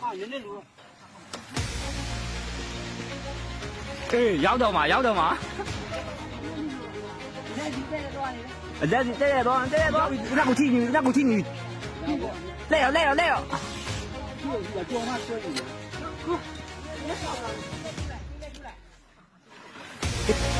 ဟာနည်းနည်းလိုအေးရောက်တော့မှာရောက်တော့မှာအကြကြီးတဲ့တော့တဲ့တော့နာကိုထိနေနာကိုထိနေလဲရလဲရလဲရကျော်မဆွဲနေတယ်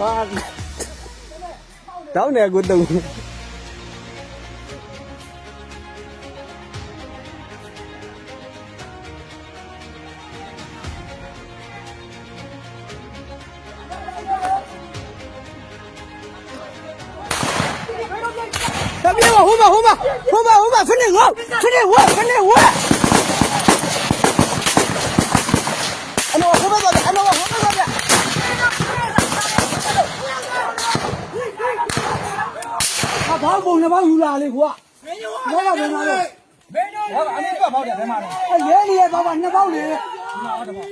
Wag. Tao na gutom. Huma, huma, huma, huma, phân đi ngô, phân đi ngô, phân đi ngô. က်ပုံနှစ်ပေါက်ယူလာလေကွာမင်းတို့ကလည်းဝင်လာလေမင်းတို့ကအမေကပေါက်တယ်ဘယ်မှာလဲအဲလေးလေးပေါက်ပါနှစ်ပေါက်လေဟုတ်ပါဟုတ်ပါ